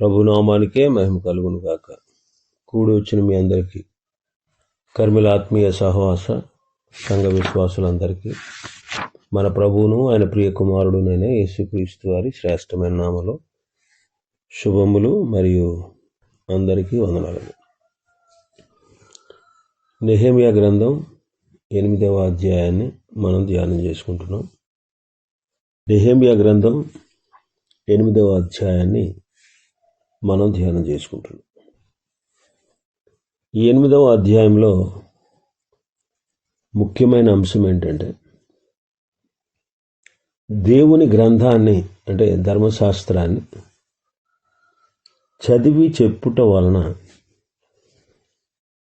ప్రభునామానికే మహిమ కలుగును గాక. కూడి వచ్చిన మీ అందరికీ కర్మిల ఆత్మీయ సహవాస సంఘ విశ్వాసులందరికీ మన ప్రభువును ఆయన ప్రియ కుమారుడునైన యేసుక్రీస్తు వారి శ్రేష్టమైన నామలో శుభములు మరియు అందరికీ వందనాలు. నెహేమియా గ్రంథం ఎనిమిదవ అధ్యాయాన్ని మనం ధ్యానం చేసుకుంటున్నాం. నెహేమియా గ్రంథం ఎనిమిదవ అధ్యాయాన్ని మనం ధ్యానం చేసుకుంటున్నాం. ఈ ఎనిమిదవ అధ్యాయంలో ముఖ్యమైన అంశం ఏంటంటే దేవుని గ్రంథాన్ని అంటే ధర్మశాస్త్రాన్ని చదివి చెప్పుట వలన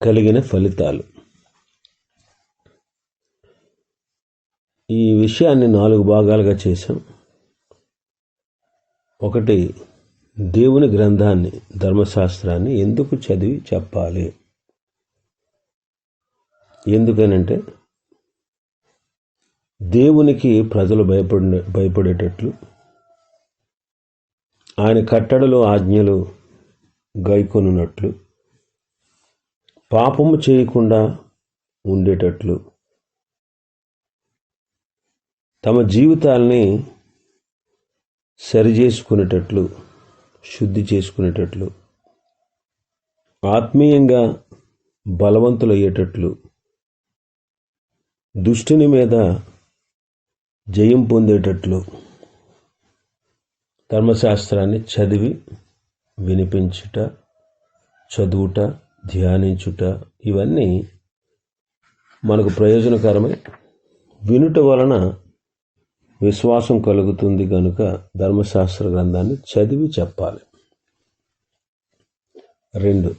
కలిగిన ఫలితాలు. ఈ విషయాన్ని నాలుగు భాగాలుగా చేశాం. ఒకటి దేవుని గ్రంథాన్ని ధర్మశాస్త్రాన్ని ఎందుకు చదివి చెప్పాలి? ఎందుకనంటే దేవునికి ప్రజలు భయపడి భయపడేటట్లు ఆయన కట్టడలు ఆజ్ఞలు గైకొనున్నట్లు పాపము చేయకుండా ఉండేటట్లు తమ జీవితాల్ని సరిచేసుకునేటట్లు శుద్ధి చేసుకునేటట్లు ఆత్మీయంగా బలవంతులయ్యేటట్లు దుష్టుని మీద జయం పొందేటట్లు ధర్మశాస్త్రాన్ని చదివి వినిపించుట చదువుట ధ్యానించుట ఇవన్నీ మనకు ప్రయోజనకరమే వినుట వలన విశ్వాసం కలుగుతుంది కనుక ధర్మశాస్త్ర గ్రంథాన్ని చదివి చెప్పాలి. రెండు.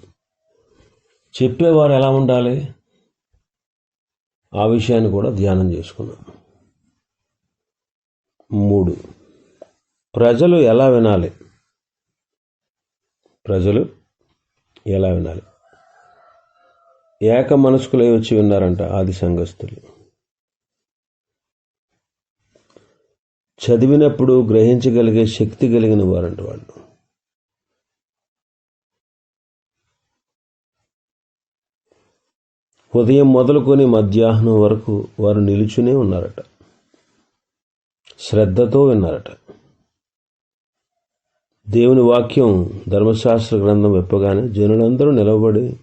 చెప్పేవారు ఎలా ఉండాలి? ఆ విషయాన్ని కూడా ధ్యానం చేసుకున్నాం మూడు. ప్రజలు ఎలా వినాలి? ప్రజలు ఎలా వినాలి? ఏక మనస్కులై వచ్చి విన్నారంట ఆది సంఘస్థులు. చదివినప్పుడు గ్రహించగలిగే శక్తి కలిగిన వారంట వాళ్ళు. ఉదయం మొదలుకొని మధ్యాహ్నం వరకు వారు నిలుచునే ఉన్నారట. శ్రద్ధతో విన్నారట. దేవుని వాక్యం ధర్మశాస్త్ర గ్రంథం వెప్పగానే జనులందరూ నిలబడి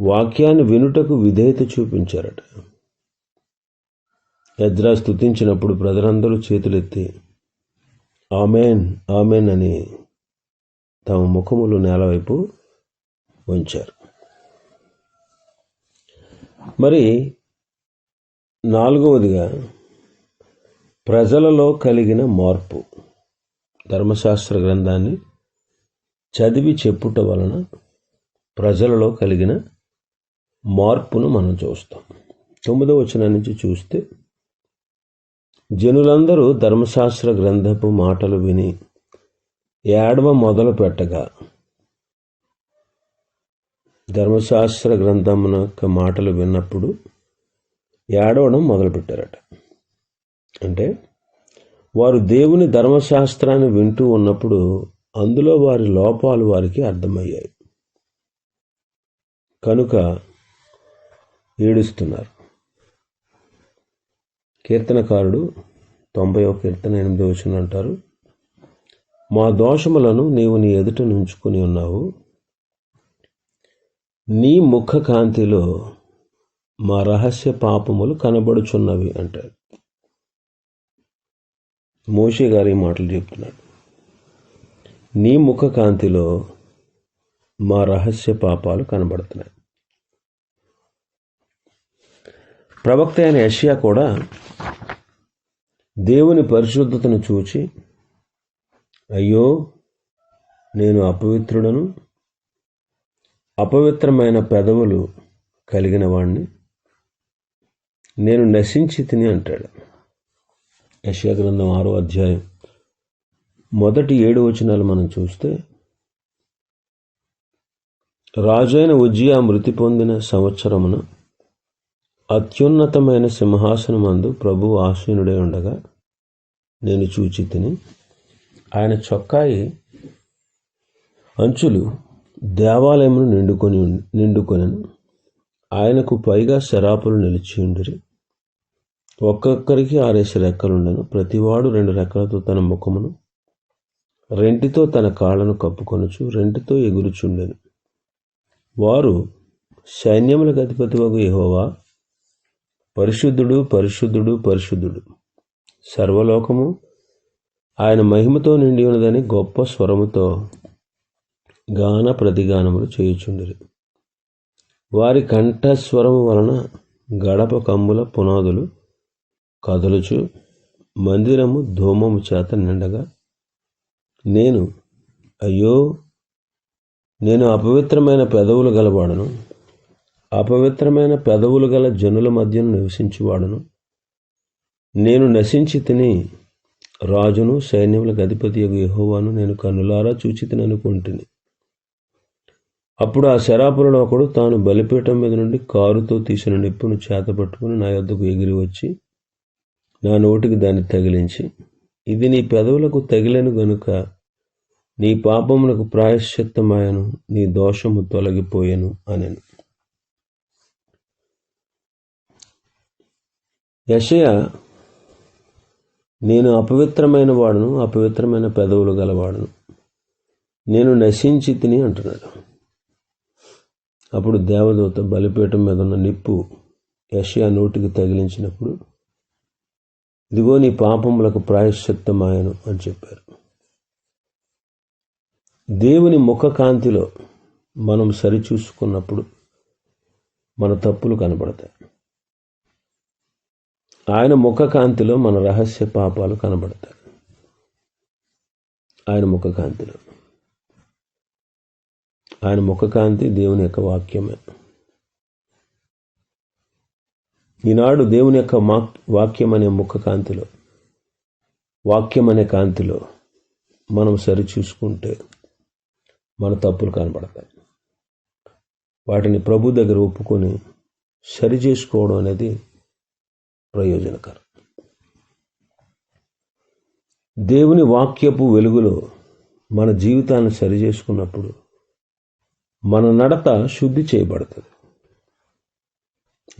వాక్యాన్ని వినుటకు విధేయత చూపించారట. ఎద్రా స్థుతించినప్పుడు ప్రజలందరూ చేతులెత్తి ఆమెన్ ఆమెన్ అని తమ ముఖములు నేలవైపు ఉంచారు మరి నాలుగవదిగా ప్రజలలో కలిగిన మార్పు. ధర్మశాస్త్ర గ్రంథాన్ని చదివి చెప్పుట వలన ప్రజలలో కలిగిన మార్పును మనం చూస్తాం. తొమ్మిదవ వచనం నుంచి చూస్తే జనులందరూ ధర్మశాస్త్ర గ్రంథపు మాటలు విని ఏడవ మొదలు పెట్టగా ధర్మశాస్త్ర గ్రంథమున యొక్క మాటలు విన్నప్పుడు ఏడవడం మొదలుపెట్టారట అంటే వారు దేవుని ధర్మశాస్త్రాన్ని వింటూ ఉన్నప్పుడు అందులో వారి లోపాలు వారికి అర్థమయ్యాయి. కనుక ఏడుస్తున్నారు. కీర్తనకారుడు తొంభై కీర్తన ఎనిమిది వచ్చిన అంటారు మా దోషములను నీవు నీ ఎదుట నుంచుకొని ఉన్నావు. నీ ముఖ కాంతిలో మా రహస్య పాపములు కనబడుచున్నవి అంటారు. మోషే గారి మాటలు చెప్తున్నాడు నీ ముఖ కాంతిలో మా రహస్య పాపాలు కనబడుతున్నాయి. ప్రవక్త అయిన యషియా కూడా దేవుని పరిశుద్ధతను చూచి అయ్యో నేను అపవిత్రుడను అపవిత్రమైన పెదవులు కలిగిన వాణ్ణి నేను నశించి తిని అంటాడు. యష్యా గ్రంథం ఆరో అధ్యాయం. మొదటి ఏడు వచనాలు మనం చూస్తే రాజైన ఉజ్జియా మృతి పొందిన సంవత్సరమున అత్యున్నతమైన సింహాసనమందు ప్రభు ఆసీనుడై ఉండగా నేను చూచి తిని ఆయన చొక్కాయి అంచులు దేవాలయమును నిండుకొని నిండుకొనను. ఆయనకు పైగా శరాపులు నిలిచి ఉండిరి. ఒక్కొక్కరికి ఆరేసి రెక్కలుండను. ప్రతివాడు రెండు రెక్కలతో తన ముఖమును రెంటితో తన కాళ్ళను కప్పుకొనుచు రెంటితో ఎగురుచుండెను. వారు సైన్యములకు అధిపతి వగు యహోవా పరిశుద్ధుడు పరిశుద్ధుడు పరిశుద్ధుడు. సర్వలోకము ఆయన మహిమతో నిండి ఉన్నదని గొప్ప స్వరముతో గాన ప్రతిగానములు చేయుచుండిరి. వారి కంఠస్వరము వలన గడప కమ్ముల పునాదులు కదలుచు మందిరము ధూమము చేత నిండగా నేను అయ్యో నేను అపవిత్రమైన పెదవులు గలవాడను. అపవిత్రమైన పెదవులు గల జనుల మధ్యను నివసించువాడను. నేను నశించి తిని రాజును సైన్యములకు అధిపతి యహోవాను నేను కన్నులారా చూచి తిననుకుంటుని అప్పుడు ఆ శరాపురుడు ఒకడు తాను బలిపీఠం మీద నుండి కారుతో తీసిన నిప్పును చేత పట్టుకుని నా యొద్దకు ఎగిరి వచ్చి నా నోటికి దాన్ని తగిలించి ఇది నీ పెదవులకు తగిలేను గనుక నీ పాపములకు ప్రాయశ్చిత్తమాయను నీ దోషము తొలగిపోయాను అనెను. యషయ నేను అపవిత్రమైన వాడును అపవిత్రమైన పెదవులు గలవాడును. నేను నశించి తిని అంటున్నాడు. అప్పుడు దేవదూత బలిపీఠం మీద ఉన్న నిప్పు యషయా నోటికి తగిలించినప్పుడు ఇదిగో నీ పాపములకు ప్రాయశ్చిత్తమాయను అని చెప్పారు. దేవుని ముఖ కాంతిలో మనం సరిచూసుకున్నప్పుడు మన తప్పులు కనబడతాయి. ఆయన ముఖ కాంతిలో మన రహస్య పాపాలు కనబడతాయి. ఆయన ముఖ కాంతిలో ఆయన ముఖకాంతి దేవుని యొక్క వాక్యమే. ఈనాడు దేవుని యొక్క వాక్యం అనే ముఖ కాంతిలో వాక్యం అనే కాంతిలో మనం సరిచూసుకుంటే మన తప్పులు కనబడతాయి. వాటిని ప్రభు దగ్గర ఒప్పుకొని సరి చేసుకోవడం అనేది ప్రయోజనకరం. దేవుని వాక్యపు వెలుగులో మన జీవితాన్ని సరి చేసుకున్నప్పుడు మన నడత శుద్ధి చేయబడుతుంది.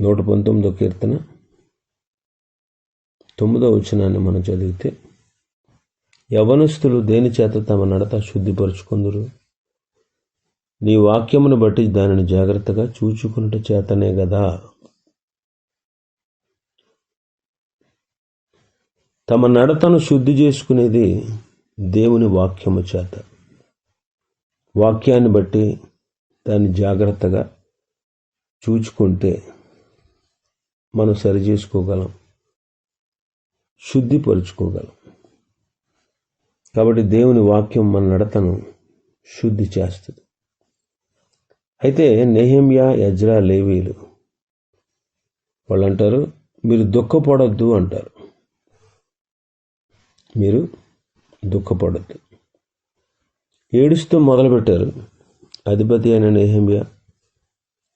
నూట పంతొమ్మిదో కీర్తన తొమ్మిదో వచనాన్ని మనం చదివితే యవనస్తులు దేని చేత తమ నడత శుద్ధిపరుచుకుందరు? నీ వాక్యమును బట్టి దానిని జాగ్రత్తగా చూచుకున్నట చేతనే కదా తమ నడతను శుద్ధి చేసుకునేది దేవుని వాక్యము చేత. వాక్యాన్ని బట్టి దాన్ని జాగ్రత్తగా చూచుకుంటే మనం సరి చేసుకోగలం. శుద్ధిపరుచుకోగలం. కాబట్టి దేవుని వాక్యం మన నడతను శుద్ధి చేస్తుంది. అయితే నెహమ్యా యజ్రా లేవీలు వాళ్ళు అంటారు మీరు దుఃఖపడొద్దు అంటారు. మీరు దుఃఖపడద్దు. ఏడుస్తూ మొదలుపెట్టారు అధిపతి అయిన నేహమ్య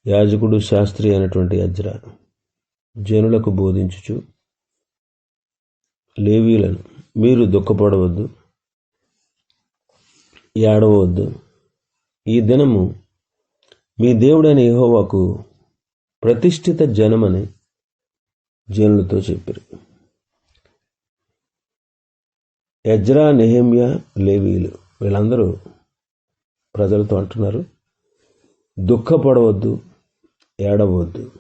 యాజకుడు శాస్త్రి అయినటువంటి అజ్రా జనులకు బోధించుచు లేవీలను మీరు దుఃఖపడవద్దు ఏడవద్దు ఈ దినము మీ దేవుడైన యహోవాకు ప్రతిష్ఠిత జనమని జనులతో చెప్పారు. ఎజ్రా నెహేమియా లేవీలు వీళ్ళందరూ ప్రజలతో అంటున్నారు దుఃఖపడవద్దు ఏడవద్దు.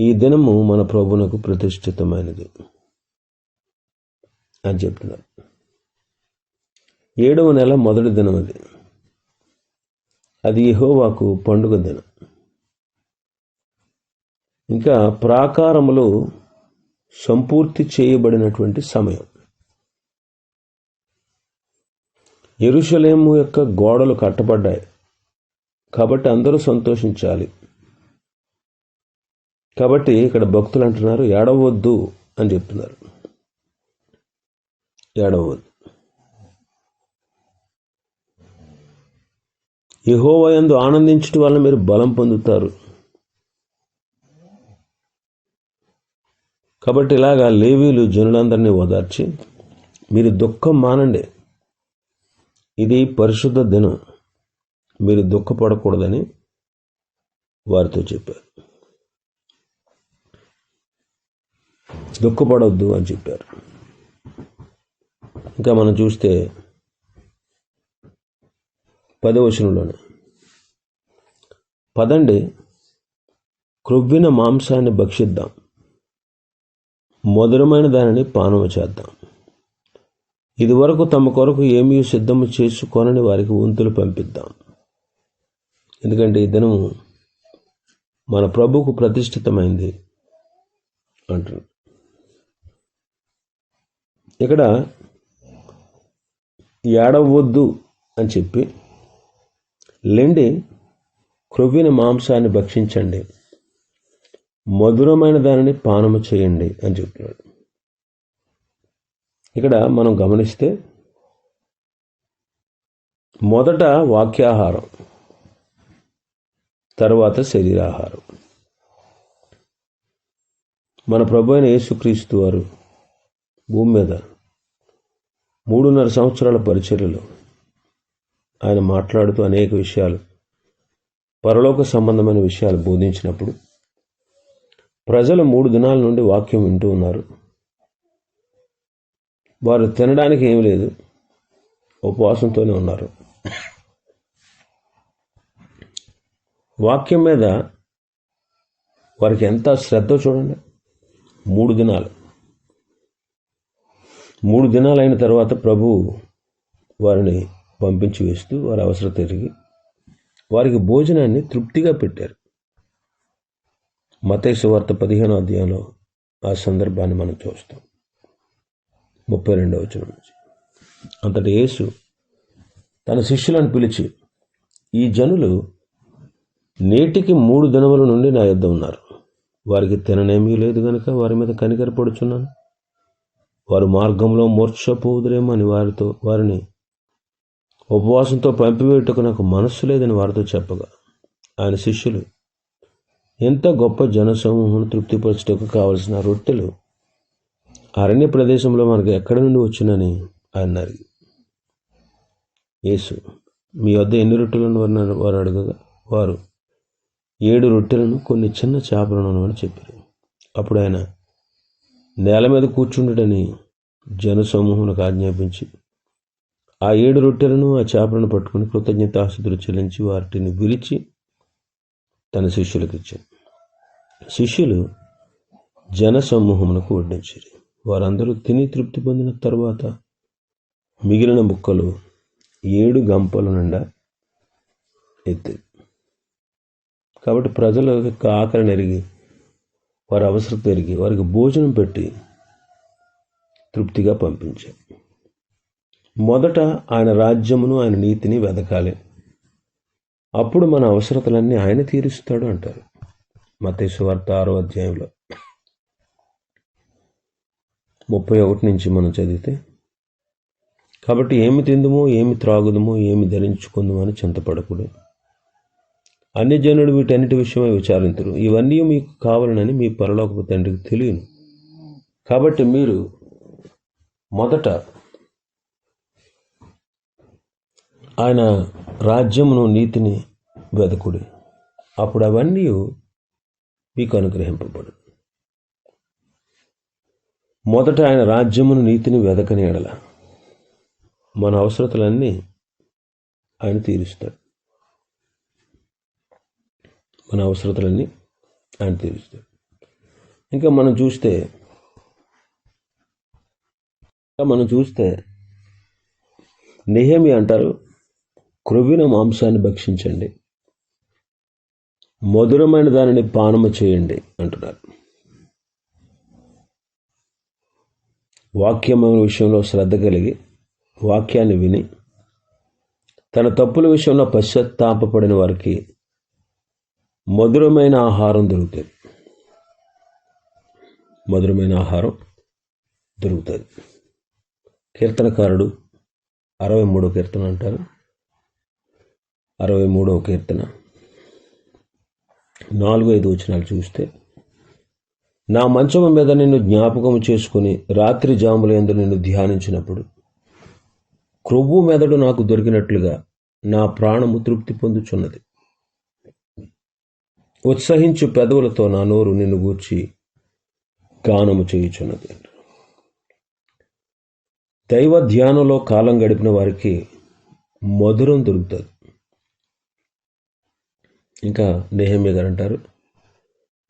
ఈ దినము మన ప్రభునకు ప్రతిష్ఠితమైనది అని చెప్తున్నారు. ఏడవ నెల మొదటి దినం అది. అది యహోవాకు పండుగ దినం. ఇంకా ప్రాకారములు సంపూర్తి చేయబడినటువంటి సమయం. ఎరుషలేము యొక్క గోడలు కట్టబడ్డాయి. కాబట్టి అందరూ సంతోషించాలి. కాబట్టి ఇక్కడ భక్తులు అంటున్నారు ఏడవద్దు అని చెప్తున్నారు. ఏడవద్దు. యహోవయందు ఆనందించడం వల్ల మీరు బలం పొందుతారు. కాబట్టి ఇలాగా లేవీలు జనులందరినీ ఓదార్చి మీరు దుఃఖం మానండి. ఇది పరిశుద్ధ దినం. మీరు దుఃఖపడకూడదని వారితో చెప్పారు. దుఃఖపడవద్దు అని చెప్పారు. ఇంకా మనం చూస్తే పదవచనంలోనే పదండి క్రొవ్విన మాంసాన్ని భక్షిద్దాం. మధురమైన దానిని పానము చేద్దాం. ఇదివరకు తమ కొరకు ఏమీ సిద్ధము చేసుకోనని వారికి వంతులు పంపిద్దాం. ఎందుకంటే ఈ దినము మన ప్రభుకు ప్రతిష్ఠితమైంది అంటున్నాడు. ఇక్కడ ఏడవద్దు అని చెప్పి లెండి క్రొవ్విన మాంసాన్ని భక్షించండి. మధురమైన దానిని పానము చేయండి అని చెప్తున్నాడు ఇక్కడ మనం గమనిస్తే మొదట వాక్యాహారం తర్వాత శరీరాహారం. మన ప్రభు అయిన యేసుక్రీస్తు వారు భూమి మీద మూడున్నర సంవత్సరాల పరిచర్యలో ఆయన మాట్లాడుతూ అనేక విషయాలు పరలోక సంబంధమైన విషయాలు బోధించినప్పుడు ప్రజలు మూడు దినాల నుండి వాక్యం వింటూ ఉన్నారు. వారు తినడానికి ఏమి లేదు. ఉపవాసంతోనే ఉన్నారు. వాక్యం మీద వారికి ఎంత శ్రద్ధ చూడండి. మూడు దినాలు. మూడు దినాలు అయిన తర్వాత ప్రభు వారిని పంపించి వేస్తూ వారి అవసరం తిరిగి వారికి భోజనాన్ని తృప్తిగా పెట్టారు. మతేశ్వార్త పదిహేనో అధ్యాయంలో ఆ సందర్భాన్ని మనం చూస్తాం. ముప్పై రెండవ వచనం నుంచి. అంతటి యేసు తన శిష్యులను పిలిచి ఈ జనులు నేటికి మూడు దినముల నుండి నా యొద్ద ఉన్నారు. వారికి తిననేమీ లేదు గనుక వారి మీద కనికరపడుచున్నాను వారు మార్గంలో మూర్ఛపోదురేమో అని వారితో వారిని ఉపవాసంతో పంపివేయటకు నాకు మనస్సు లేదని వారితో చెప్పగా ఆయన శిష్యులు ఎంత గొప్ప జనసమూహం తృప్తిపరచటకు కావలసిన రొట్టెలు అరణ్య ప్రదేశంలో మనకు ఎక్కడి నుండి వచ్చినని ఆయన అడిగి యేసు మీ వద్ద ఎన్ని రొట్టెలను వారు వారు అడగగా వారు ఏడు రొట్టెలను కొన్ని చిన్న చేపలను అని చెప్పారు. అప్పుడు ఆయన నేల మీద కూర్చుండటని జనసమూహంకు ఆజ్ఞాపించి ఆ ఏడు రొట్టెలను ఆ చేపలను పట్టుకుని కృతజ్ఞతాస్తుతులు చెల్లించి వాటిని విరిచి తన శిష్యులకు ఇచ్చారు శిష్యులు జనసమూహమునకు వడ్డించారు. వారందరూ తిని తృప్తి పొందిన తర్వాత మిగిలిన ముక్కలు ఏడు గంపల నిండా ఎత్తి. కాబట్టి ప్రజల యొక్క ఆకలి ఎరిగి వారి అవసరం ఎరిగి వారికి భోజనం పెట్టి తృప్తిగా పంపించారు మొదట ఆయన రాజ్యమును ఆయన నీతిని వెదకాలి. అప్పుడు మన అవసరతలన్నీ ఆయన తీరుస్తాడు అంటారు. మతేసు ఆరో అధ్యాయంలో. ముప్పై ఒకటి నుంచి మనం చదివితే కాబట్టి ఏమి తిందుమో ఏమి త్రాగుదమో ఏమి ధరించుకుందామో అని చింతపడకూడదు అన్యజనుడు వీటన్నిటి విషయమై విచారించరు ఇవన్నీ మీకు కావాలనని మీ పరలోకపు తండ్రికి తెలియను. కాబట్టి మీరు మొదట ఆయన రాజ్యమును నీతిని వెదకుడి. అప్పుడు అవన్నీ మీకు అనుగ్రహింపబడు మొదట ఆయన రాజ్యమును నీతిని వెదకని ఎడల. మన అవసరతలన్నీ ఆయన తీరుస్తాడు. మన అవసరతలన్నీ ఆయన తీరుస్తాడు. ఇంకా మనం చూస్తే ఇంకా మనం చూస్తే నెహేమి అంటారు క్రొవ్విన మాంసాన్ని భక్షించండి. మధురమైన దానిని పానము చేయండి అంటున్నారు. వాక్యమైన విషయంలో శ్రద్ధ కలిగి వాక్యాన్ని విని తన తప్పుల విషయంలో పశ్చాత్తాపడిన వారికి మధురమైన ఆహారం దొరుకుతుంది. మధురమైన ఆహారం దొరుకుతుంది. కీర్తనకారుడు అరవై మూడో కీర్తన అంటారు. అరవై మూడవ కీర్తన. నాలుగు ఐదు వచనాలు చూస్తే నా మంచము మీద నిన్ను జ్ఞాపకం చేసుకుని రాత్రి జాముల ఎందు నిన్ను ధ్యానించినప్పుడు క్రొవ్వు మెదడు నాకు దొరికినట్లుగా నా ప్రాణము తృప్తి పొందుచున్నది. ఉత్సహించు పెదవులతో నా నోరు నిన్ను గూర్చి గానము చేయుచున్నది. దైవ ధ్యానంలో కాలం గడిపిన వారికి మధురం దొరుకుతుంది. ఇంకా నేహమ్య గారు అంటారు.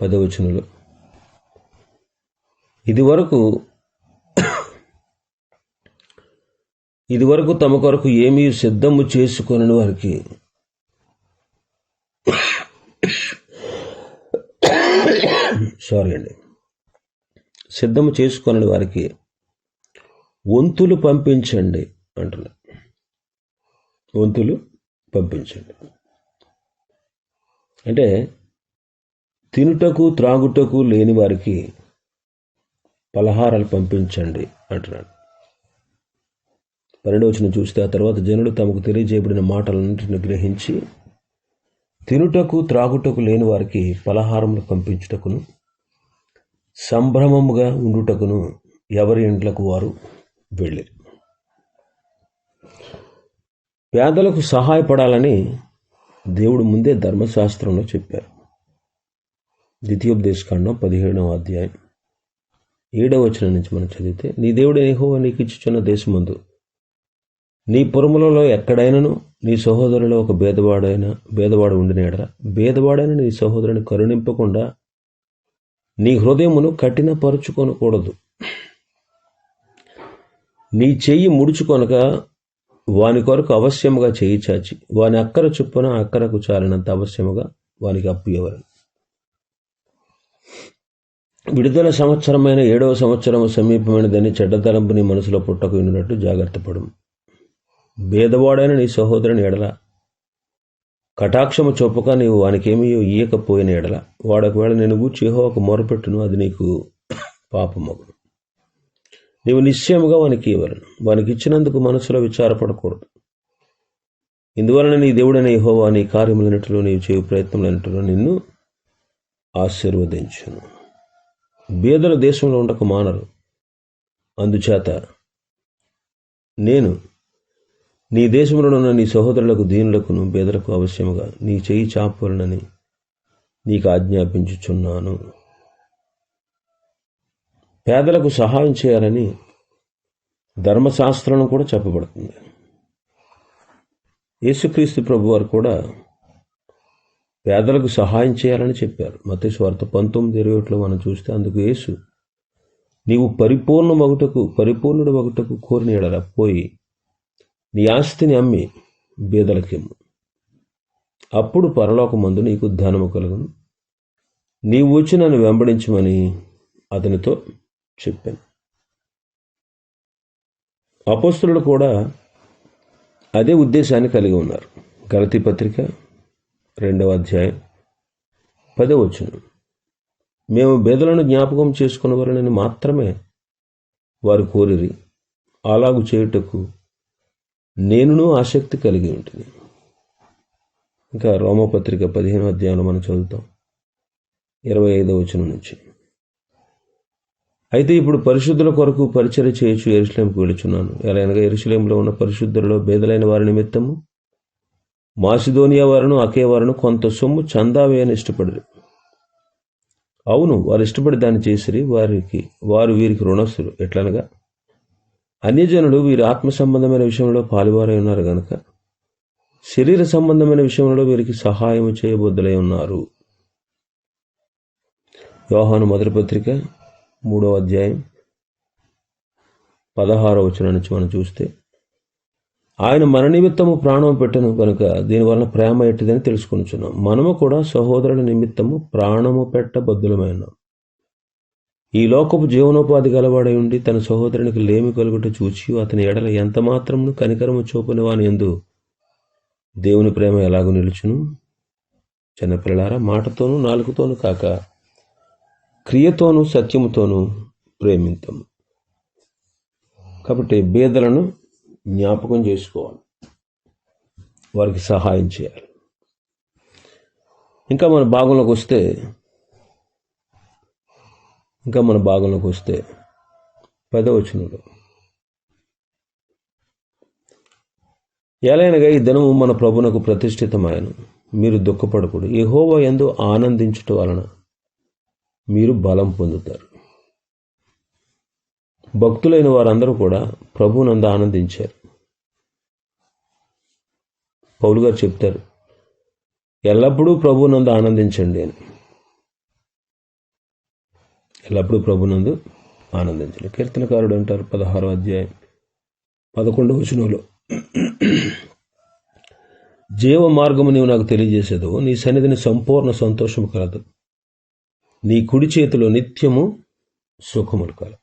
పదవచనంలో ఇది వరకు ఇది వరకు తమ కొరకు ఏమీ సిద్ధము చేసుకొని వారికి సారీ అండి. సిద్ధము చేసుకొని వారికి వంతులు పంపించండి అంటున్నా. వంతులు పంపించండి. అంటే తినుటకు త్రాగుటకు లేని వారికి పలహారాలు పంపించండి అంటున్నాడు. పన్నెండవచనం చూస్తే ఆ తర్వాత జనులు తమకు తెలియజేయబడిన మాటలన్నింటిని గ్రహించి తినుటకు త్రాగుటకు లేని వారికి పలహారములు పంపించుటకును సంభ్రమముగా ఉండుటకును ఎవరి ఇంట్లకు వారు వెళ్ళారు. పేదలకు సహాయపడాలని దేవుడు ముందే ధర్మశాస్త్రంలో చెప్పారు. ద్వితీయోపదేశకాండం పదిహేడవ అధ్యాయం. ఏడవ వచనం నుంచి మనం చదివితే నీ దేవుడు ఏహో నీకు ఇచ్చుచున్న దేశమందు నీ పురములలో ఎక్కడైనను నీ సహోదరులో ఒక భేదవాడైన భేదవాడు ఉండినాడరా భేదవాడైన నీ సహోదరుని కరుణింపకుండా నీ హృదయమును కఠినపరుచుకొనకూడదు. నీ చెయ్యి ముడుచుకొనక వాని కొరకు అవశ్యముగా చేయి చాచి వాని అక్కర చొప్పున అక్కరకు చాలినంత అవశ్యముగా వానికి అప్పు ఇవ్వరు విడుదల సంవత్సరమైన ఏడవ సంవత్సరము సమీపమైనదని చెడ్డ తలంపు నీ మనసులో పుట్టకు విన్నట్టు జాగ్రత్త పడు భేదవాడైన నీ సహోదరుని ఎడల. కటాక్షము చొప్పక నీవు వానికేమీ ఇయ్యకపోయిన ఎడల. వాడు నేను గూర్చి ఒక మొరపెట్టును అది నీకు పాపమగును. నీవు నిశ్చయముగా వానికి ఇవ్వలను. వానికి ఇచ్చినందుకు మనసులో విచారపడకూడదు. ఇందువలన నీ దేవుడైన హోవా నీ కార్యములన్నిటిలో నీవు చేయు ప్రయత్నములన్నిటిలో నిన్ను ఆశీర్వదించును. బేదల దేశంలో ఉండక మానరు. అందుచేత నేను నీ దేశంలో ఉన్న నీ సహోదరులకు దీనులకును బేదలకు అవశ్యముగా నీ చేయి చాపవలనని నీకు ఆజ్ఞాపించుచున్నాను. పేదలకు సహాయం చేయాలని ధర్మశాస్త్రం కూడా చెప్పబడుతుంది. యేసుక్రీస్తు ప్రభు వారు కూడా పేదలకు సహాయం చేయాలని చెప్పారు. మత స్వార్థ పంతొమ్మిది ఇరవై ఒకటిలో మనం చూస్తే అందుకు యేసు నీవు పరిపూర్ణ మగుటకు పరిపూర్ణుడు ఒకటకు కోరిన పోయి నీ ఆస్తిని అమ్మి బీదలకిమ్ము. అప్పుడు పరలోకమందు నీకు ధనము కలుగును. నీవు వచ్చి నన్ను వెంబడించమని అతనితో చెప్పాను. అపస్తులు కూడా అదే ఉద్దేశాన్ని కలిగి ఉన్నారు. గలతీ పత్రిక రెండవ అధ్యాయం. పదవచ్చును మేము బేదలను జ్ఞాపకం చేసుకున్న మాత్రమే వారు కోరిరి. అలాగు చేయుటకు నేనును ఆసక్తి కలిగి ఉంటుంది ఇంకా రోమపత్రిక పదిహేను అధ్యాయంలో మనం చదువుతాం. ఇరవై ఐదవ వచనం నుంచి. అయితే ఇప్పుడు పరిశుద్ధుల కొరకు పరిచర్య చేయొచ్చు ఎరుసలేంకి వెళుచున్నాను ఎలాగనగా ఎరుసలేంలో ఉన్న పరిశుద్ధులలో బేదలైన వారి నిమిత్తము మాసిదోనియా వారును అకే వారును కొంత సొమ్ము చందా వేయని ఇష్టపడరు. అవును వారు ఇష్టపడి దాన్ని చేసిరి వారికి వారు వీరికి రుణస్తులు. ఎట్లనగా? అన్యజనులు వీరి ఆత్మ సంబంధమైన విషయంలో పాలువారై ఉన్నారు గనక శరీర సంబంధమైన విషయంలో వీరికి సహాయం చేయబొద్దులై ఉన్నారు. వ్యవహాను మొదటి పత్రిక మూడో అధ్యాయం పదహారో వచనం నుంచి మనం చూస్తే ఆయన మన నిమిత్తము ప్రాణం పెట్టను కనుక దీనివలన ప్రేమ ఎట్టిదని తెలుసుకొనిచున్నాం. మనము కూడా సహోదరుల నిమిత్తము ప్రాణము పెట్టబద్దులమైన ఈ లోకపు జీవనోపాధి గలవాడై ఉండి తన సహోదరునికి లేమి కలుగుట చూచి అతని ఎడల ఎంత మాత్రమును కనికరము చూపని వాని ఎందు దేవుని ప్రేమ ఎలాగూ నిలుచును? చిన్నపిల్లారా మాటతోనూ నాలుగుతోనూ కాక క్రియతోనూ సత్యముతోనూ ప్రేమింతము. కాబట్టి బేదలను జ్ఞాపకం చేసుకోవాలి. వారికి సహాయం చేయాలి. ఇంకా మన భాగంలోకి వస్తే ఇంకా మన భాగంలోకి వస్తే పదవచనంలో. ఎలైనగా ఈ దినము మన ప్రభునకు ప్రతిష్ఠితమాయను మీరు దుఃఖపడకూడదు. యెహోవా ఎందు ఆనందించటం వలన మీరు బలం పొందుతారు. భక్తులైన వారందరూ కూడా ప్రభునంద ఆనందించారు. పౌలు గారు చెప్తారు ఎల్లప్పుడూ ప్రభునందు ఆనందించండి అని. ఎల్లప్పుడూ ప్రభునందు ఆనందించండి. కీర్తనకారుడు అంటారు పదహారో అధ్యాయం పదకొండవ వచనంలో జీవ మార్గము నీవు నాకు తెలియజేసేదు నీ సన్నిధిని సంపూర్ణ సంతోషము కలదు. నీ కుడి చేతిలో నిత్యము సుఖములు కలదు.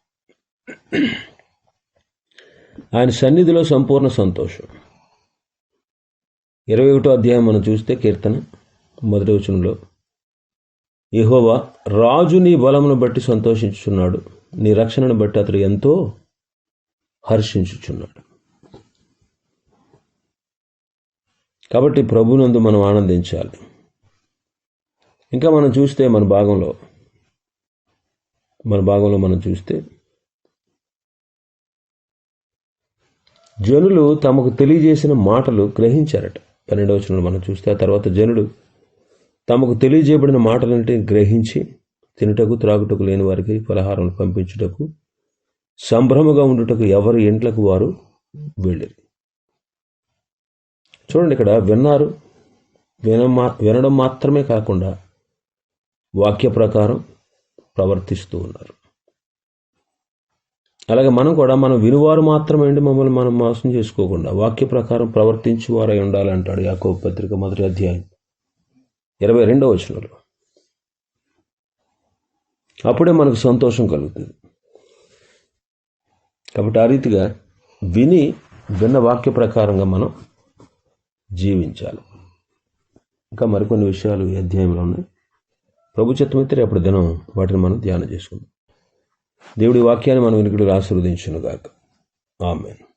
ఆయన సన్నిధిలో సంపూర్ణ సంతోషం. ఇరవై ఒకటో అధ్యాయం మనం చూస్తే కీర్తన మొదటి వచనంలో యెహోవా రాజు నీ బలమును బట్టి సంతోషించుచున్నాడు. నీ రక్షణను బట్టి అతడు ఎంతో హర్షించుచున్నాడు. కాబట్టి ప్రభునందు మనం ఆనందించాలి. ఇంకా మనం చూస్తే మన భాగంలో మన భాగంలో మనం చూస్తే జనులు తమకు తెలియజేసిన మాటలు గ్రహించారట. పన్నెండవ వచనంలో మనం చూస్తే ఆ తర్వాత జనులు తమకు తెలియజేయబడిన మాటలంటే గ్రహించి తినుటకు త్రాగుటకు లేని వారికి ఫలహారం పంపించుటకు సంభ్రమగా ఉండుటకు ఎవరి ఇంట్లకు వారు వెళ్ళారు. చూడండి ఇక్కడ విన్నారు వినమా వినడం మాత్రమే కాకుండా వాక్య ప్రకారం ప్రవర్తిస్తూ ఉన్నారు. అలాగే మనం కూడా మనం వినువారు మాత్రమే మమ్మల్ని మనం మోసం చేసుకోకుండా వాక్య ప్రకారం ప్రవర్తించి వారై ఉండాలంటాడు యాకో పత్రిక మొదటి అధ్యాయం ఇరవై రెండవ వచనంలో. అప్పుడే మనకు సంతోషం కలుగుతుంది. కాబట్టి ఆ రీతిగా విని విన్న వాక్య ప్రకారంగా మనం జీవించాలి. ఇంకా మరికొన్ని విషయాలు ఈ అధ్యాయంలో ఉన్నాయి. ప్రభు చిత్తమైతే దినం వాటిని మనం ధ్యానం చేసుకుందాం. దేవుడి వాక్యాన్ని మనం వినికిడిలో ఆశీర్వదించును గాక ఆమెన్.